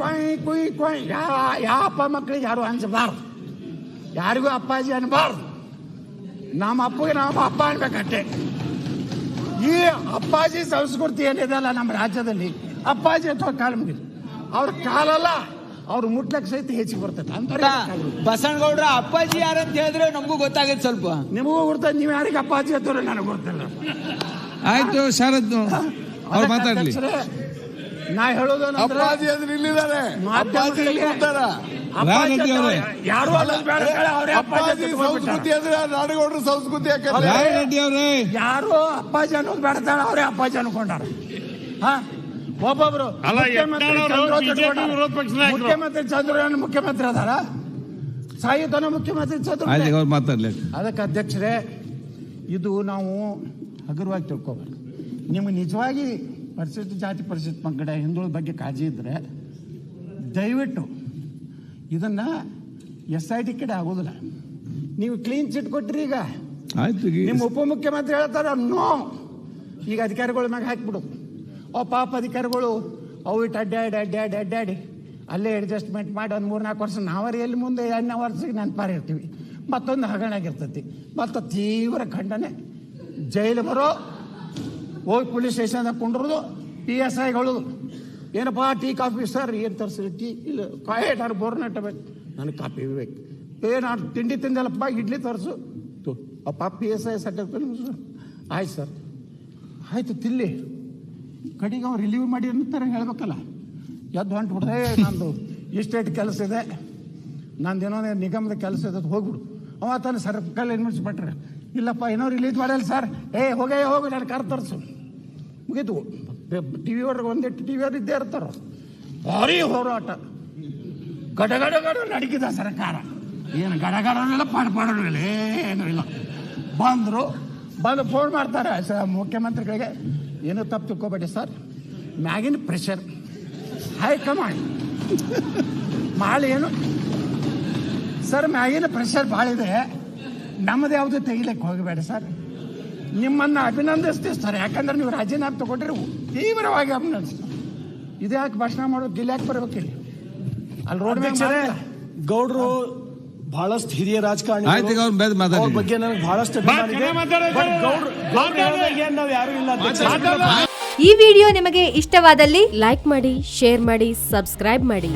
ಕೊಯ್ ಕುಯ್ ಕೊಯ್ ಯಾ ಯಾ ಅಪ್ಪ ಮಕ್ಕಳಿಗೆ ಯಾರು ಅನ್ಸಬಾರ್ದು? ಯಾರಿಗೂ ಅಪ್ಪಾಜಿ ಅನ್ಬಾರ್ದು. ನಮ್ಮ ಅಪ್ಪಗೆ ನಮ್ಮ ಅಪ್ಪ ಅನ್ಬೇಕಷ್ಟೇ. ಈ ಅಪ್ಪಾಜಿ ಸಂಸ್ಕೃತಿ ಏನಿದೆಯಲ್ಲ ನಮ್ಮ ರಾಜ್ಯದಲ್ಲಿ ಅಪ್ಪಾಜಿ ಅಥವಾ ಕಾಲ ಮುಗಿದು. ಅವ್ರ ಕಾಲಲ್ಲ ಅವ್ರು ಮುಟ್ಲಕ್ ಸಹಿತ ಹೆಚ್ಚಿ ಬರ್ತದೆ ಅಂತ ಗೌಡ್ರು ಅಪ್ಪಾಜಿ ಯಾರಂತ ಹೇಳಿದ್ರೆ ನಮಗೂ ಗೊತ್ತಾಗತ್ತೆ ಸ್ವಲ್ಪ. ನಿಮಗೂ ಗುರ್ತದೆ ನೀವು ಯಾರಿಗೆ ಅಪ್ಪಾಜಿ ಅಂತ ನನಗೆ ಗೊತ್ತಿಲ್ಲ. ಆಯ್ತು ಶಾರದ್ ಅವ್ರು ಮಾತಾಡ್ಲಿ. ನಾ ಹೇಳೋದು ಅಪ್ಪಾಜಿ ಅಂದ್ರೆ ಇಲ್ಲಿದ್ದಾರೆ ಅಪ್ಪಾಜಿ ಇಲ್ಲಿ ಕೂತಾರ. ಯಾರು ಅಪ್ಪಾಜಿ ಸಂಸ್ಕೃತಿ ಅಂದ್ರೆ ನಾಡಗೌಡರ ಸಂಸ್ಕೃತಿ ಯಾರು ಅಪ್ಪಾಜಿ ಅನ್ನೋದು ಬೇಡ ಅವರೇ ಅಪ್ಪಾಜಿ ಅನ್ಕೊಂಡಾರ. ಹಾ? ಒಬ್ಬೊಬ್ರು ಮುಖ್ಯಮಂತ್ರಿ ಪಕ್ಷದ ಮುಖ್ಯಮಂತ್ರಿ ಅದಾರ? ಸಾಯುಧನ ಮುಖ್ಯಮಂತ್ರಿ ಚಂದ್ರ ಮಾತಾಡ್ಲಿ. ಅದಕ್ಕೆ ಅಧ್ಯಕ್ಷರೇ ಇದು ನಾವು ಹಗುರವಾಗಿ ತಿಳ್ಕೊಬಾರ್ದು ನಿಮ್ಗೆ ನಿಜವಾಗಿ ಪರಿಶಿಷ್ಟ ಜಾತಿ ಪರಿಶಿಷ್ಟ ಪಂಗಡ ಹಿಂದುಳಿದ ಬಗ್ಗೆ ಕಾಳಜಿ ಇದ್ದರೆ ದಯವಿಟ್ಟು ಇದನ್ನು ಎಸ್ ಐ ಟಿ ಕಡೆ ಆಗೋದಿಲ್ಲ. ನೀವು ಕ್ಲೀನ್ ಚಿಟ್ ಕೊಟ್ಟ್ರಿ ಈಗ. ಆಯ್ತು ನಿಮ್ಮ ಉಪಮುಖ್ಯಮಂತ್ರಿ ಹೇಳ್ತಾರೆ ನೋ ಈಗ ಅಧಿಕಾರಿಗಳ ಮ್ಯಾಗ ಹಾಕಿಬಿಡು. ಓ ಪಾಪ ಅಧಿಕಾರಿಗಳು ಅವು ಇಟ್ಟು ಅಡ್ಡಾಡಿ ಅಡ್ಡಾಡಿ ಅಡ್ಡಾಡಿ ಅಲ್ಲೇ ಅಡ್ಜಸ್ಟ್ಮೆಂಟ್ ಮಾಡಿ ಒಂದು ಮೂರು ನಾಲ್ಕು ವರ್ಷ ನಾವರಿ ಎಲ್ಲಿ ಮುಂದೆ ಎರಡನೇ ವರ್ಷಕ್ಕೆ ನೆನಪಾರಿರ್ತೀವಿ ಮತ್ತೊಂದು ಹಗರಣಾಗಿರ್ತೈತಿ ಮತ್ತು ತೀವ್ರ ಖಂಡನೆ. ಜೈಲು ಬರೋ ಹೋಗಿ ಪೊಲೀಸ್ ಸ್ಟೇಷನ್ದಾಗ ಕುಂಡ್ರದು ಪಿ ಎಸ್ ಐಗಳು ಏನಪ್ಪ, ಟೀ, ಕಾಫಿ, ಸರ್, ಏನು ತರಿಸ್ರಿ? ಟೀ, ಇಲ್ಲ, ಕಾಯಿಟ್ ಅವ್ರು ಬೋರ್ನೆಟ್ ಬೇಕು ನನಗೆ ಕಾಫಿ ಬೇಕು. ಏ ನಾನು ತಿಂಡಿ ತಿಂದಲ್ಲಪ್ಪ, ಇಡ್ಲಿ ತರಿಸು. ತು ಅಪ್ಪ P S I set sir ಆಯ್ತು, ಸರ್. ಆಯಿತು, ತಿಲ್ಲಿ. ಕಡೆಗೆ ಅವ್ರು ರಿಲೀವ್ ಮಾಡಿ ಅಂತಾರೆ ಹೇಳ್ಬೇಕಲ್ಲ. ಎದ್ದು ಹೊಂಟ್ಬಿಡ್ರೆ ನಂದು ಇಸ್ಟೇಟ್ ಕೆಲಸ ಇದೆ. ನಂದು ಏನೋ ನಿಗಮದ ಕೆಲಸ ಇದೆ ಹೋಗ್ಬಿಡು. ಅವ ತಾನು ಸರ್ಕಲ್ ಇನ್ವೆಸ್ಟ್ಮೆಂಟ್ರೆ. ಇಲ್ಲಪ್ಪ, ಏನೋ ರಿಲೀಸ್ ಮಾಡಲ್ಲ, ಸರ್. ಏ, ಹೋಗೇ, ಹೋಗು, ನಾನು ಕಾರ್ ತರಿಸು. ಮುಗೀತು ಟಿ ವಿ ಅವ್ರಿಗೆ ಒಂದಿಟ್ಟು ಟಿ ವಿ ಅವ್ರು ಇದ್ದೇ ಇರ್ತಾರೆ. ಭಾರಿ ಹೋರಾಟ. ಗಡಗಡ ಗಡ ನಡಕಿದ ಸರ್ಕಾರ. ಏನು ಗಡ ಗಡನಿಲ್ಲ ಪಾಡು ಏನು ಏನೂ ಇಲ್ಲ. ಬಂದರು, ಬಂದು ಫೋನ್ ಮಾಡ್ತಾರೆ. ಸ, ಮುಖ್ಯಮಂತ್ರಿಗಳಿಗೆ, ಏನೂ ತಪ್ಪು ತಿಳ್ಕೊಬೇಡಿ ಸರ್. ಮ್ಯಾಗಿನ ಪ್ರೆಷರ್ ಹೈಕಮಾಂಡ್ ಭಾಳ ಏನು? ಸರ್, ಮ್ಯಾಗಿನ ಪ್ರೆಷರ್ ಭಾಳ ಇದೆ. ನಮ್ಮದು ಯಾವುದು ತೆಗಿಲಿಕ್ಕೆ ಹೋಗಬೇಡ ಸರ್. ನಿಮ್ಮನ್ನು ಅಭಿನಂದಿಸ್ತೀವಿ ಸರ್ ಯಾಕಂದ್ರೆ ನೀವು ರಾಜೀನಾಮೆ ತಗೊಂಡ್ರೆ ತೀವ್ರವಾಗಿ ಅಭಿನಂದಿಸ್ತೀವಿ ಇದು ಯಾಕೆ ಭಾಷಣ ಮಾಡೋದು? ಇಲ್ಲಿ ಯಾಕೆ ಇಲ್ಲಿ? ಅಲ್ಲಿ ರೋಡ್? ಗೌಡ್ರು ಬಹಳಷ್ಟು ಹಿರಿಯ ರಾಜಕಾರಣಿ ಬಗ್ಗೆ ನನಗೆ ಬಹಳಷ್ಟು ಏನ್ ನಾವ್ ಯಾರು ಇಲ್ಲ ಈ ವಿಡಿಯೋ ನಿಮಗೆ ಇಷ್ಟವಾದಲ್ಲಿ ಲೈಕ್ ಮಾಡಿ ಶೇರ್ ಮಾಡಿ ಸಬ್ಸ್ಕ್ರೈಬ್ ಮಾಡಿ.